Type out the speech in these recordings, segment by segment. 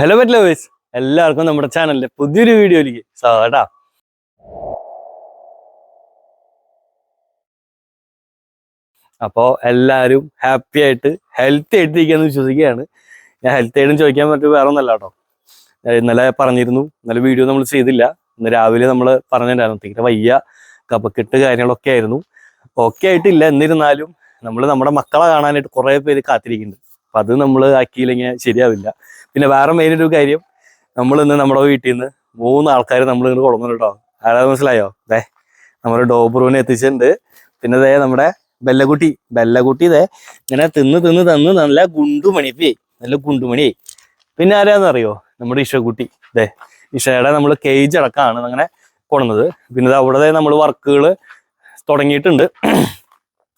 Hello പറ്റ് lovers എല്ലാവർക്കും നമ്മുടെ ചാനലിലെ പുതിയൊരു വീഡിയോയിലേക്ക് സ്വാഗതം. അപ്പോൾ എല്ലാവരും ഹാപ്പി ആയിട്ട് ഹെൽത്തി ആയിട്ട് ഇരിക്കാന്ന് വിശ്വസിക്കുകയാണ്. ഞാൻ ഹെൽത്തി ആയിട്ടും ചോദിക്കാൻ പറ്റും വേറെ ഒന്നല്ല കേട്ടോ ഇന്നലെ പറഞ്ഞിരുന്നു ഇന്നലെ വീഡിയോ നമ്മൾ ചെയ്തില്ല. ഇന്ന് രാവിലെ നമ്മൾ പറഞ്ഞിട്ടുണ്ടായിരുന്നു തീരെ വയ്യ കപക്കെട്ട് കാര്യങ്ങളൊക്കെ ആയിരുന്നു. ഓക്കെ ആയിട്ടില്ല എന്നിരുന്നാലും നമ്മൾ നമ്മുടെ മക്കളെ കാണാനായിട്ട് കുറേ പേര് കാത്തിരിക്കുന്നുണ്ട്. അപ്പം അത് നമ്മൾ ആക്കിയില്ലെങ്കിൽ ശരിയാവില്ല. പിന്നെ വേറെ മെയിൻ ഒരു കാര്യം നമ്മൾ ഇന്ന് നമ്മുടെ വീട്ടിൽ നിന്ന് മൂന്ന് ആൾക്കാർ നമ്മൾ ഇങ്ങനെ കൊടുക്കുന്നു കേട്ടോ ആരാ മനസ്സിലായോ? ദേ നമ്മുടെ ഡോബ്രൂവിനെ എത്തിച്ചിട്ടുണ്ട്. പിന്നെ ദേ നമ്മുടെ ബെല്ലക്കുട്ടി. ബെല്ലക്കുട്ടി ദേ ഇങ്ങനെ തിന്ന് തിന്ന് തന്ന് നല്ല ഗുണ്ടുമണിപ്പേ നല്ല ഗുണ്ടുമണിയായി. പിന്നെ ആരാന്നറിയോ? നമ്മുടെ ഇഷക്കുട്ടി. ദേ ഇഷയുടെ നമ്മൾ കേജ് അടക്കമാണ് അങ്ങനെ കൊണ്ടുവന്നത്. പിന്നെ അവിടെ നമ്മൾ വർക്കുകൾ തുടങ്ങിയിട്ടുണ്ട്.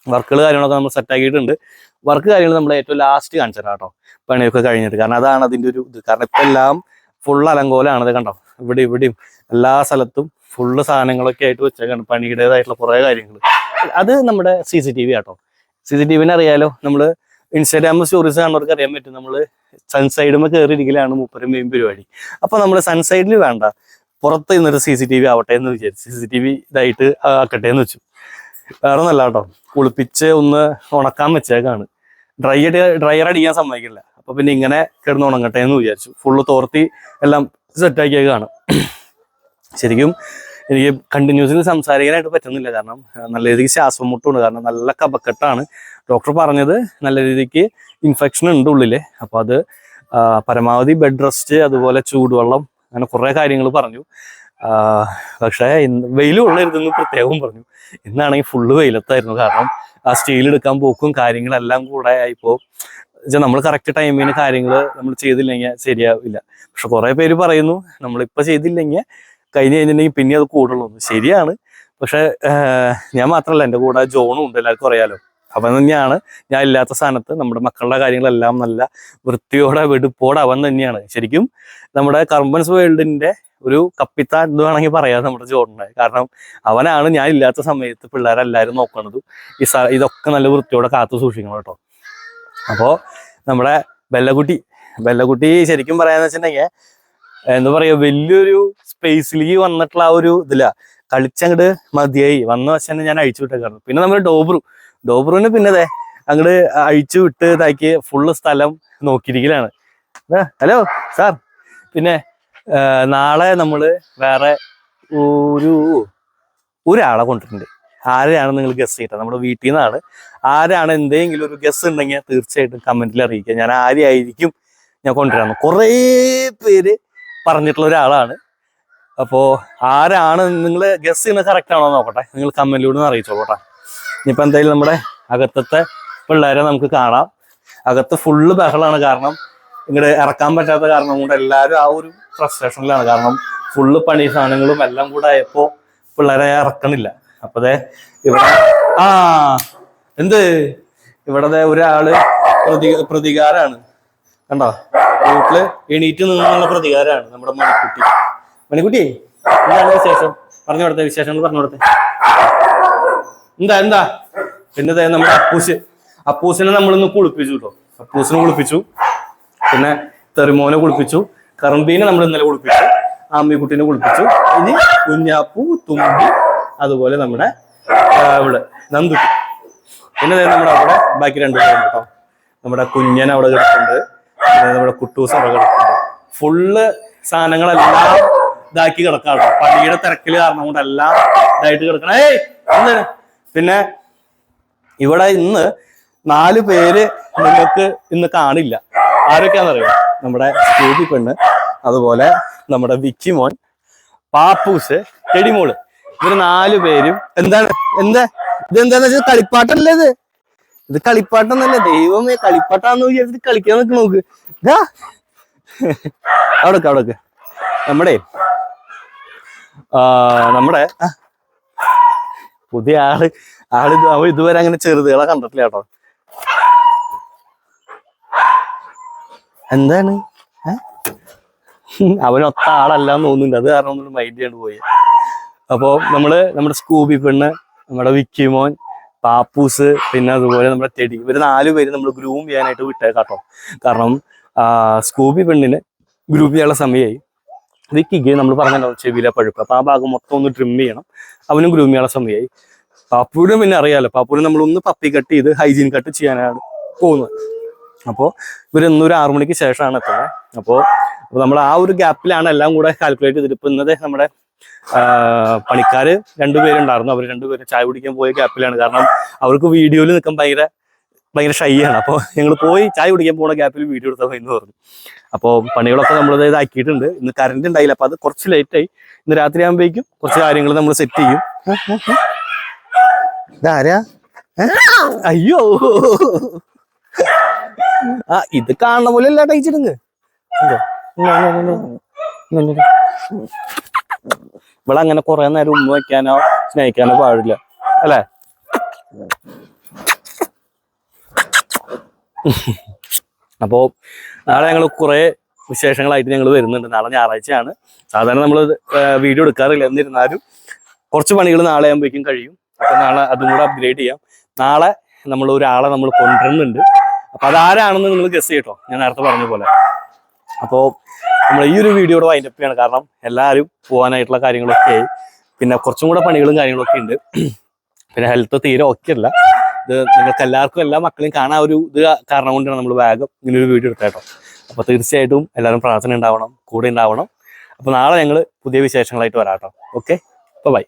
വർക്കുകൾ കാര്യങ്ങളൊക്കെ നമ്മൾ സെറ്റാക്കിയിട്ടുണ്ട് വർക്ക് കാര്യങ്ങൾ നമ്മൾ ഏറ്റവും ലാസ്റ്റ് കാണിച്ചു തരാം കേട്ടോ. പണിയൊക്കെ കഴിഞ്ഞിട്ട്. കാരണം അതാണ് അതിന്റെ ഒരു ഇത്. കാരണം ഇപ്പം എല്ലാം ഫുൾ അലങ്കോലാണ് കണ്ടോ? ഇവിടെ ഇവിടെയും എല്ലാ സ്ഥലത്തും ഫുള്ള് സാധനങ്ങളൊക്കെ ആയിട്ട് വെച്ചേക്കാണ്. പണിയുടേതായിട്ടുള്ള കുറേ കാര്യങ്ങൾ അത് നമ്മുടെ C C T V auto. C C T വിനെ അറിയാലോ? നമ്മൾ ഇൻസ്റ്റാഗ്രാം സ്റ്റോറീസ് കാണുന്നവർക്ക് അറിയാൻ പറ്റും. നമ്മൾ സൺസൈഡുമ്പോൾ കയറിയിരിക്കലാണ് മൂപ്പരും മെയിൻ പരിപാടി. അപ്പോൾ നമ്മൾ സൺസൈഡിൽ വേണ്ട. പുറത്ത് നിന്നൊരു സി സി ടി വി ആവട്ടെ എന്ന് വിചാരിച്ചു. സി സി ടി വി ഇതായിട്ട് ആക്കട്ടെ എന്ന് വെച്ചു. വേറെ ഒന്നല്ല കേട്ടോ കുളിപ്പിച്ച് ഒന്ന് ഉണക്കാൻ വെച്ചേക്കാണ്. ഡ്രൈ അടി ഡ്രയർ അടിക്കാൻ സമ്മതിക്കില്ല. അപ്പൊ പിന്നെ ഇങ്ങനെ കിടന്ന് ഉണങ്ങട്ടെ എന്ന് വിചാരിച്ചു. ഫുള്ള് തോർത്തി എല്ലാം സെറ്റാക്കിയേക്കാണ് ശരിക്കും എനിക്ക് കണ്ടിന്യൂസ്ലി സംസാരിക്കാനായിട്ട് പറ്റുന്നില്ല. കാരണം നല്ല രീതിക്ക് ശ്വാസം മുട്ടുണ്ട്. കാരണം നല്ല കപക്കെട്ടാണ് ഡോക്ടർ പറഞ്ഞത് നല്ല രീതിക്ക് ഇൻഫെക്ഷൻ ഉണ്ട് ഉള്ളിൽ. അപ്പൊ അത് പരമാവധി ബെഡ് റെസ്റ്റ് അതുപോലെ ചൂടുവെള്ളം അങ്ങനെ കുറെ കാര്യങ്ങൾ പറഞ്ഞു. പക്ഷേ ഇന്ന് വെയിൽ കൊള്ളരുതെന്ന് പ്രത്യേകം പറഞ്ഞു. ഇന്നാണെങ്കിൽ ഫുള്ള് വെയിലത്തായിരുന്നു. കാരണം ആ സ്റ്റീൽ എടുക്കാൻ പോക്കും കാര്യങ്ങളെല്ലാം കൂടെ ഇപ്പോൾ നമ്മൾ കറക്റ്റ് ടൈമിന് കാര്യങ്ങൾ നമ്മൾ ചെയ്തില്ലെങ്കിൽ ശരിയാവില്ല പക്ഷെ കുറെ പേര് പറയുന്നു നമ്മളിപ്പോൾ ചെയ്തില്ലെങ്കിൽ കഴിഞ്ഞ് കഴിഞ്ഞിട്ടുണ്ടെങ്കിൽ പിന്നെ അത് കൂടുള്ളൂ. ശരിയാണ്. പക്ഷെ ഞാൻ മാത്രമല്ല എന്റെ കൂടെ ജോണും ഉണ്ട് എല്ലാവർക്കും അറിയാലോ. അവൻ തന്നെയാണ്. ഞാൻ ഇല്ലാത്ത സ്ഥാനത്ത് നമ്മുടെ മക്കളുടെ കാര്യങ്ങളെല്ലാം നല്ല വൃത്തിയോടെ വെടുപ്പോടെ അവൻ തന്നെയാണ്. ശരിക്കും നമ്മുടെ കർബൻസ് വേൾഡിന്റെ ഒരു കപ്പിത്താൻ എന്ന് വേണമെങ്കിൽ പറയാം നമ്മുടെ ജോണിനെ കാരണം അവനാണ് ഞാൻ ഇല്ലാത്ത സമയത്ത് പിള്ളേരെല്ലാവരും നോക്കണത് ഈ ഇതൊക്കെ നല്ല വൃത്തിയോടെ കാത്തു സൂക്ഷിക്കണം കേട്ടോ. അപ്പോൾ നമ്മുടെ ബെല്ലക്കുട്ടി ബെല്ലക്കുട്ടി ശരിക്കും പറയാന്ന് വെച്ചിട്ടുണ്ടെങ്കിൽ എന്താ പറയാ വലിയൊരു സ്പേസിലേക്ക് വന്നിട്ടുള്ള ആ ഒരു ഇതില്ല കളിച്ചങ്ങട് മതിയായി. വന്ന വശം ഞാൻ അഴിച്ചു വിട്ടേക്കായിരുന്നു. പിന്നെ നമ്മൾ ഡോബ്രു. ഡോബ്രുവിന് പിന്നെ ദേ അങ്ങട് അഴിച്ചു വിട്ട് ഇതാക്കി ഫുള്ള് സ്ഥലം നോക്കിയിരിക്കലാണ്. ഹലോ സാർ പിന്നെ നാളെ നമ്മൾ വേറെ ഒരു ഒരാളെ കൊണ്ടിട്ടുണ്ട് ആരെയാണ് നിങ്ങൾ ഗസ് ചെയ്തത് നമ്മുടെ വീട്ടിൽ നിന്നാണ് ആരാണ് എന്തെങ്കിലും ഒരു ഗസ് ഉണ്ടെങ്കിൽ തീർച്ചയായിട്ടും കമന്റിൽ അറിയിക്കുക. ഞാൻ ആരെയായിരിക്കും ഞാൻ കൊണ്ടുവരാന്ന് കുറേ പേര് പറഞ്ഞിട്ടുള്ള ഒരാളാണ്. അപ്പോ ആരാണ് നിങ്ങൾ ഗസ് ചെയ്യുന്നത് കറക്റ്റ് ആണോ നോക്കട്ടെ. നിങ്ങൾ കമന്റിലൂടെ ഒന്ന് അറിയിച്ചോളൂട്ടെ ഇനിയിപ്പോൾ എന്തായാലും നമ്മുടെ അകത്തത്തെ പിള്ളേരെ നമുക്ക് കാണാം. അകത്ത് ഫുള്ള് ബഹളാണ് കാരണം ഇങ്ങോട്ട് ഇറക്കാൻ പറ്റാത്ത കാരണം കൊണ്ട് എല്ലാവരും ആ ഒരു ഫ്രസ്ട്രേഷനിലാണ് കാരണം ഫുള്ള് പണി സാധനങ്ങളും എല്ലാം കൂടെ ആയപ്പോ പിള്ളേരെ ഇറക്കണില്ല. അപ്പതെ ഇവിടെ ആ എന്ത്? ഇവിടെ ഒരാൾ പ്രതി പ്രതികാരാണ്. കണ്ടോ? വീട്ടിൽ എണീറ്റ് നിന്നുള്ള പ്രതികാരാണ് നമ്മുടെ മണിക്കുട്ടി. മണിക്കുട്ടി എന്താണ് വിശേഷം? പറഞ്ഞു കൊടുത്തേ വിശേഷങ്ങൾ പറഞ്ഞു കൊടുത്തേ. എന്താ എന്താ? പിന്നെ നമ്മുടെ അപ്പൂസ്. അപ്പൂസിനെ നമ്മളിന്ന് കുളിപ്പിച്ചു കേട്ടോ അപ്പൂസിനെ കുളിപ്പിച്ചു. പിന്നെ തെറിമോനെ കുളിപ്പിച്ചു. കറമ്പീനെ നമ്മൾ ഇന്നലെ കുളിപ്പിച്ചു ആമ്മിക്കുട്ടീനെ കുളിപ്പിച്ചു. ഇനി കുഞ്ഞാപ്പു തുമ്പി അതുപോലെ നമ്മുടെ ഇവിടെ നന്ദുട്ടി. പിന്നെ നമ്മുടെ അവിടെ ബാക്കി രണ്ടു പേരുണ്ട് കേട്ടോ. നമ്മുടെ കുഞ്ഞൻ അവിടെ പിന്നെ നമ്മുടെ കുട്ടൂസ് അവിടെ കിടക്കുന്നുണ്ട് ഫുള്ള് സാധനങ്ങളെല്ലാം ഇതാക്കി കിടക്കാണ് പള്ളിയുടെ തിരക്കിൽ കാരണം കൊണ്ട് എല്ലാം ഇതായിട്ട് കിടക്കണം. ഏയ് പിന്നെ ഇവിടെ ഇന്ന് നാല് പേര് നിങ്ങൾക്ക് ഇന്ന് കാണില്ല. ആരൊക്കെയാണെന്നറിയാം? നമ്മുടെ സ്റ്റേജിൽ പെണ്ണ് അതുപോലെ നമ്മുടെ വിക്കിമോൻ പാപ്പൂസ് ചെടിമോൾ ഇവർ നാലു പേരും എന്താണ് എന്താ ഇതെന്താന്ന് വെച്ചാൽ കളിപ്പാട്ടല്ലേ ഇത്? ഇത് കളിപ്പാട്ടൊന്നല്ല ദൈവമേ കളിപ്പാട്ടാന്ന് വിചാരിച്ചിട്ട് കളിക്കാൻ നോക്ക് നോക്ക്. ഇതാ അവിടൊക്കെ അവിടൊക്കെ. നമ്മുടെ നമ്മുടെ പുതിയ ആൾ ആൾ അവ ഇതുവരെ അങ്ങനെ ചെറുതുകളെ കണ്ടിട്ടില്ല കേട്ടോ. എന്താണ്? അവനൊത്ത ആളല്ല എന്ന് തോന്നുന്നുണ്ട്. അത് കാരണം ഒന്നും മൈൻഡ് ചെയ്യാണ്ട് പോയി. അപ്പോ നമ്മൾ നമ്മുടെ സ്കൂബി പെണ്ണ് നമ്മുടെ വിക്കിമോൻ പാപ്പൂസ് പിന്നെ അതുപോലെ നമ്മുടെ ടെടി ഇവർ നാല് പേര് നമ്മൾ ഗ്രൂം ചെയ്യാനായിട്ട് വിട്ടേക്കാട്ടോ. കാരണം സ്കൂബി പെണ്ണിന് ഗ്രൂപ്പ് ചെയ്യാനുള്ള സമയമായി വിക്കിക്ക് നമ്മൾ പറഞ്ഞല്ലോ ചെവിയിലെ പഴുപ്പ്. അപ്പൊ ആ ഭാഗം മൊത്തം ഒന്ന് ട്രിം ചെയ്യണം. അവനും ഗ്രൂം ചെയ്യാനുള്ള സമയമായി പാപ്പൂരും പിന്നെ അറിയാലോ പാപ്പൂരും നമ്മൾ ഒന്ന് പപ്പി കട്ട് ചെയ്ത് ഹൈജീൻ കട്ട് ചെയ്യാനാണ് പോകുന്നത്. അപ്പോൾ ഇവരൊന്നൊരു ആറു മണിക്ക് ശേഷമാണ് എത്തുന്നത്. അപ്പോൾ നമ്മൾ ആ ഒരു ഗ്യാപ്പിലാണ് എല്ലാം കൂടെ കാൽക്കുലേറ്റ് ചെയ്തിട്ട് ഇപ്പൊ ഇന്നത്തെ നമ്മുടെ പണിക്കാര് രണ്ടുപേരുണ്ടായിരുന്നു. അവർ രണ്ടുപേരും ചായ കുടിക്കാൻ പോയ ഗ്യാപ്പിലാണ് കാരണം അവർക്ക് വീഡിയോയിൽ നിൽക്കാൻ ഭയങ്കര ഭയങ്കര ഷൈ ആണ് അപ്പോൾ ഞങ്ങൾ പോയി ചായ കുടിക്കാൻ പോകുന്ന ഗ്യാപ്പിൽ വീഡിയോ എടുത്താൽ എന്ന് പറഞ്ഞു. അപ്പോൾ പണികളൊക്കെ നമ്മൾ ഇതാക്കിയിട്ടുണ്ട് ഇന്ന് കറണ്ട് ഉണ്ടായില്ല അപ്പോൾ അത് കുറച്ച് ലേറ്റ് ആയി. ഇന്ന് രാത്രി ആകുമ്പോഴേക്കും കുറച്ച് കാര്യങ്ങൾ നമ്മൾ സെറ്റ് ചെയ്യും. ഇതാരാ? അയ്യോ. ആ ഇത് കാണുന്ന പോലെ അല്ല ടൈച്ചിടുങ്ങ് ഇവിടെ അങ്ങനെ കുറെ നേരം ഉമ്മ വെക്കാനോ സ്നേഹിക്കാനോ പാടില്ല. അല്ലേ? അപ്പോ നാളെ ഞങ്ങൾ കുറെ വിശേഷങ്ങളായിട്ട് ഞങ്ങൾ വരുന്നുണ്ട്. നാളെ ഞായറാഴ്ചയാണ്. സാധാരണ നമ്മൾ വീഡിയോ എടുക്കാറില്ല. എന്നിരുന്നാലും കുറച്ച് പണികൾ നാളെ ആകുമ്പോഴേക്കും കഴിയും. അപ്പൊ നാളെ അതും കൂടെ അപ്ഗ്രേഡ് ചെയ്യാം. നാളെ നമ്മൾ ഒരാളെ നമ്മൾ കൊണ്ടുവരുന്നുണ്ട്. അപ്പൊ അതാരാണെന്ന് നിങ്ങൾ ഗസ് ചെയ്യട്ടോ ഞാൻ നേരത്തെ പറഞ്ഞ പോലെ. അപ്പോൾ നമ്മൾ ഈ ഒരു വീഡിയോയുടെ വൈൻഡപ്പ് ചെയ്യാണ്. കാരണം എല്ലാവരും പോകാനായിട്ടുള്ള കാര്യങ്ങളൊക്കെ ആയി. പിന്നെ കുറച്ചും കൂടെ പണികളും കാര്യങ്ങളൊക്കെ ഉണ്ട്. പിന്നെ ഹെൽത്ത് തീരെ ഒക്കെ അല്ല. ഇത് നിങ്ങൾക്ക് എല്ലാവർക്കും എല്ലാ മക്കളെയും കാണാൻ ഒരു ഇത് കാരണം കൊണ്ടാണ് നമ്മൾ വേഗം ഇങ്ങനെ ഒരു വീഡിയോ എടുത്തേട്ടോ അപ്പോൾ തീർച്ചയായിട്ടും എല്ലാവരും പ്രാർത്ഥന ഉണ്ടാവണം കൂടെ ഉണ്ടാവണം. അപ്പോൾ നാളെ ഞങ്ങൾ പുതിയ വിശേഷങ്ങളായിട്ട് വരാം കേട്ടോ. Okay bye